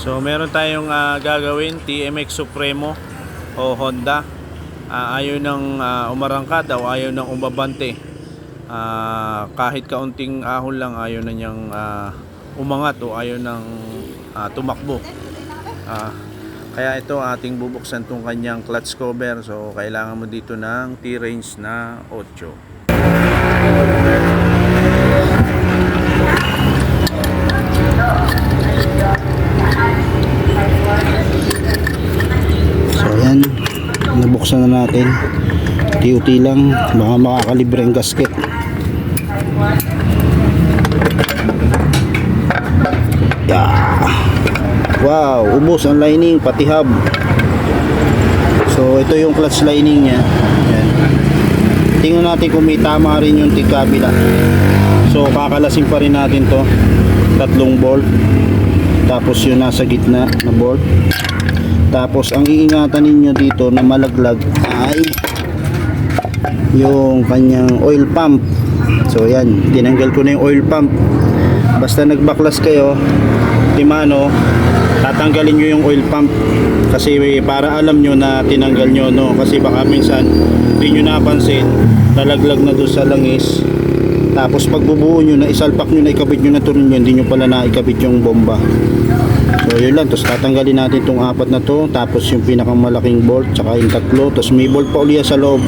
So meron tayong ah, gagawin TMX Supremo o Honda. Ah, ayaw nang ah, umarangkad o ayaw nang umabante. Ah, kahit kaunting ahon lang ayaw na niyang ah, umangat o ayaw nang ah, tumakbo. Ah, kaya ito ating bubuksan tong kanyang clutch cover. So kailangan mo dito ng T-range na 8. Ayan, nabuksan na natin. Tiyuti lang, baka makakalibre ang gasket. Yeah. Wow, ubos ang lining, pati hub. So ito yung clutch lining niya. Ayan. Tingnan natin kung may tama rin yung tigkabila. So kakalasin pa rin natin to. Tatlong bolt. Tapos yung nasa gitna na bolt. Tapos ang iingatan ninyo dito na malaglag ay yung kanyang oil pump. So yan, tinanggal ko na yung oil pump. Basta nagbaklas kayo, timano, tatanggalin nyo yung oil pump. Kasi para alam nyo na tinanggal nyo, no? Kasi baka minsan, hindi nyo napansin, nalaglag na doon sa langis. Tapos pagbubuo nyo na isalpak nyo na ikabit nyo na turin hindi nyo pala naikabit yung bomba. So yun lang, tapos tatanggalin natin itong apat na to, tapos yung pinakamalaking bolt, tsaka yung tatlo, tapos may bolt pa ulit sa loob.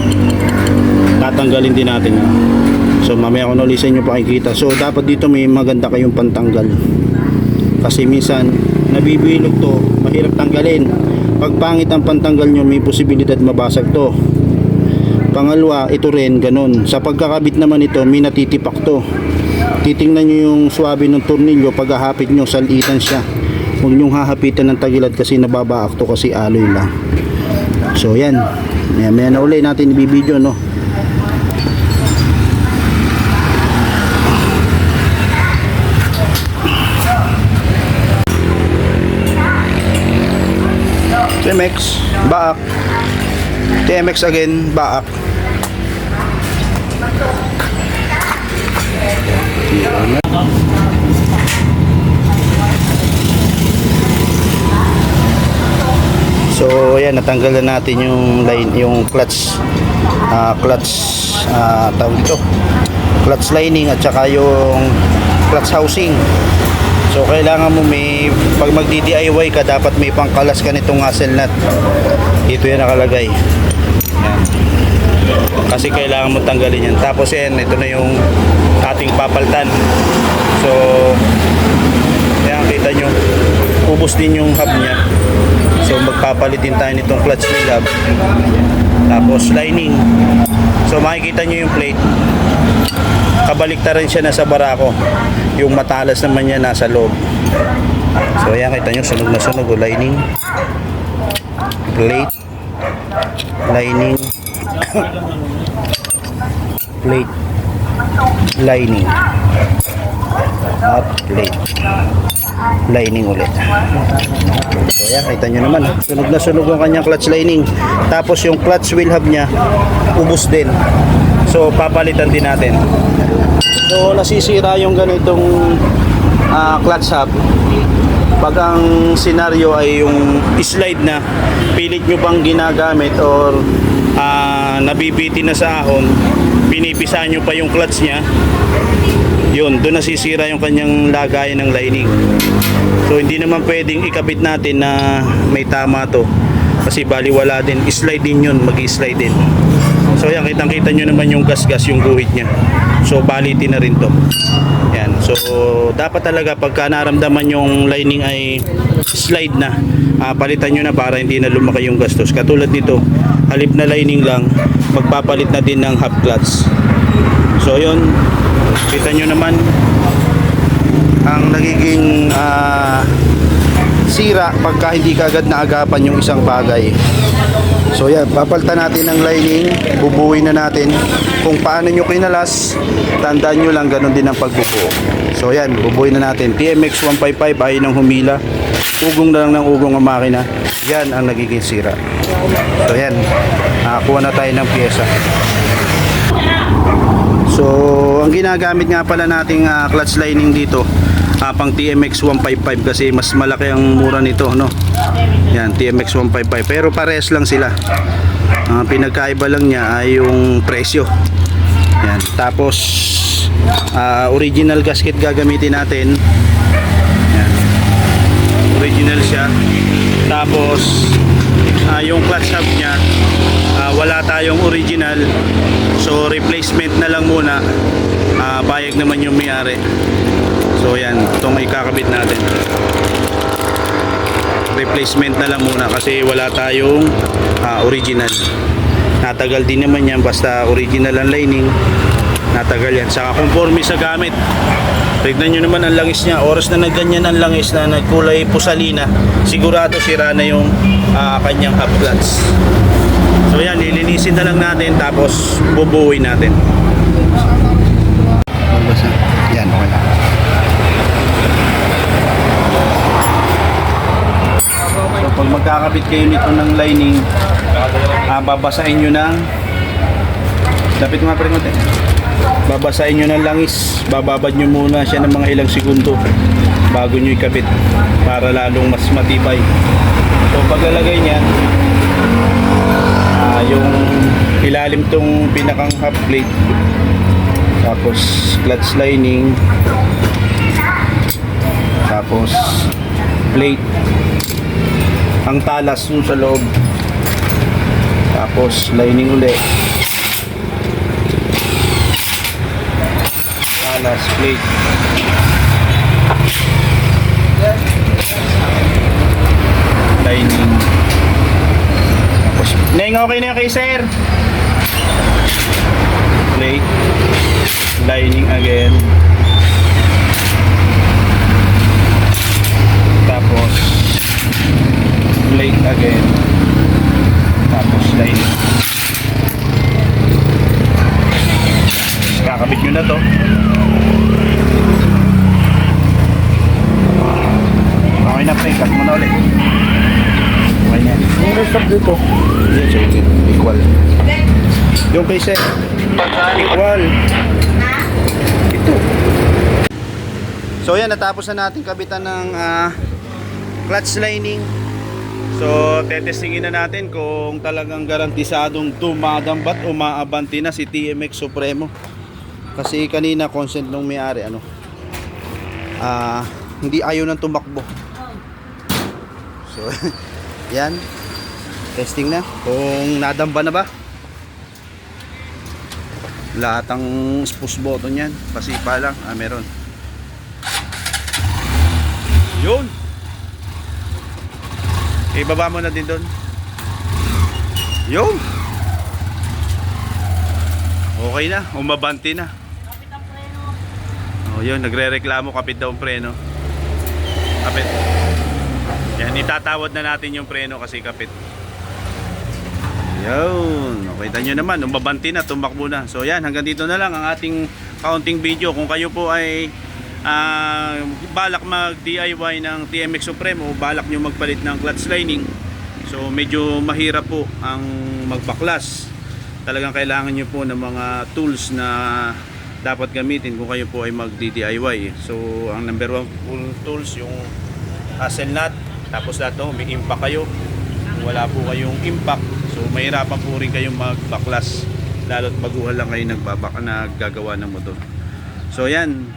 Tatanggalin din natin yan. So mamaya ko na ulit pakikita. So dapat dito may maganda kayong pantanggal. Kasi minsan, nabibilog to, mahirap tanggalin. Pag pangit ang pantanggal nyo, may posibilidad mabasag to. Pangalawa, ito rin, ganun. Sa pagkakabit naman ito, may natitipak to. Titingnan nyo yung swabe ng tornilyo, pag hahapit nyo, salitan siya. Huwag nyong hahapitan ng tagilad kasi nababaak to kasi aloy lang. So yan, maya maya na uli natin ibibideo no. TMX, baak. TMX again, baak. So ayan natanggal na natin yung line yung clutch ah, clutch ah, tawag dito clutch lining at saka yung clutch housing. So kailangan mo may pag magdi-DIY ka dapat may pangkalas ka nitong hassle nut. Dito yan nakalagay. Yan. Kasi kailangan mo tanggalin yan. Tapos yan, ito na yung ating papaltan. So, yan kita nyo. Ubus din yung hub niya. So magpapalit din tayo nitong clutch wheel hub. Tapos lining. So makikita nyo yung plate. Kabaliktaran siya nasa barako. Yung matalas naman niya nasa loob. So ayan kita nyo sunog na sunog o lining. Plate. Lining. plate. Lining. At plate lining ulit. So yan, kita nyo naman. Sunog na sunog ang kanyang clutch lining. Tapos yung clutch wheel hub niya, ubos din. So papalitan din natin. So nasisira yung ganitong ah, clutch hub. Pag ang senaryo ay yung slide na, pilit nyo bang ginagamit or ah, nabibiti na sa ahon, pinipisa nyo pa yung clutch niya, yun, doon nasisira yung kanyang lagayan ng lining. So hindi naman pwedeng ikabit natin na may tama to. Kasi baliwala din, slide din yun, mag-slide din. So yan, kitang-kita nyo naman yung gas-gas, yung guhit niya. So balitin na rin to. Yan. So dapat talaga pagka naramdaman yung lining ay slide na, ah, palitan nyo na para hindi na lumaki yung gastos. Katulad dito, halip na lining lang, magpapalit na din ng hub clutch. So yun, kita nyo naman ang nagiging ah, sira pagka hindi kagad naagapan yung isang bagay. So yan, papalitan natin ng lining, bubuuin na natin. Kung paano nyo kinalas, tandaan nyo lang ganun din ang pagbubuo. So yan, bubuuin na natin. TMX 155 ay nang humila. Ugong na lang ng ugong ang makina. Yan ang nagiging sira. So yan, nakakuha na tayo ng pyesa. So, ang ginagamit nga pala nating ah, clutch lining dito ah, pang TMX 155 kasi mas malaki ang mura nito no? Yan TMX 155 pero parehas lang sila. Ang pinagkaiba lang niya ay yung presyo. Yan tapos ah, original gasket gagamitin natin. Yan. Original siya. Tapos ah, yung clutch hub niya ah, wala tayong original so replacement na lang muna. Ah, bayag naman yung may-ari. So yan. Itong ikakabit natin. Replacement na lang muna kasi wala tayong ah, original. Natagal din naman yan basta original ang lining. Natagal yan. Saka conforme sa gamit. Tignan nyo naman ang langis niya. Oras na nagganyan ang langis na nagkulay pusalina. Sigurado sira na yung ah, kanyang hub so yan lilinisin na lang natin tapos bubuuin natin Yan, okay na. So pag magkakabit kayo nito ng lining, ah, babasahin nyo ng Lapit nga pa rin konti. Babasahin nyo ng langis. Bababad nyo muna siya ng mga ilang segundo bago nyo ikabit para lalong mas matibay. So paglalagay niyan, yung ilalim tong pinakang half plate. Tapos clutch lining. Tapos plate. Ang talas yung sa loob. Tapos lining uli. Talas plate. Lining Neng okay na kay sir. Plate lining again. Tapos plate again tapos lining kakabit nyo na to okay na pre cut mo na ulit okay na yung stop dito yes okay equal yung kay sir equal ito so yan natapos na natin kabitan ng ah, clutch lining So, tetestingin na natin kung talagang garantisadong dumadambat o maabanti na si TMX Supremo. Kasi kanina consent nung may-ari ano. Ah, hindi ayaw nang tumakbo. So, yan. Testing na kung nadamba na ba. Lahat ang push button yan. Pasipa lang. Ah, meron. Yun. Ibaba mo na din doon. Yun. Okay na, umabanti na. Oh, yun, nagre-reklamo kapit daw ang preno. Kapit. Yan, itatawad na natin yung preno kasi kapit. Yun, nakita nyo naman, umabanti na, tumakbo na. So yan, hanggang dito na lang ang ating kaunting video. Kung kayo po ay ah, balak mag DIY ng TMX Supremo balak nyo magpalit ng clutch lining. So medyo mahirap po ang magbaklas. Talagang kailangan nyo po ng mga tools na dapat gamitin kung kayo po ay mag DIY so ang number one tools yung hassle nut tapos lahat to may impact kayo. Wala po kayong impact so mahirapan po rin kayong magbaklas lalo't baguhan lang kayo nagbabak naggagawa ng motor so yan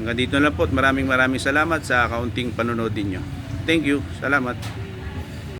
Hanggang dito lang po maraming maraming salamat sa kaunting panonood ninyo. Thank you. Salamat.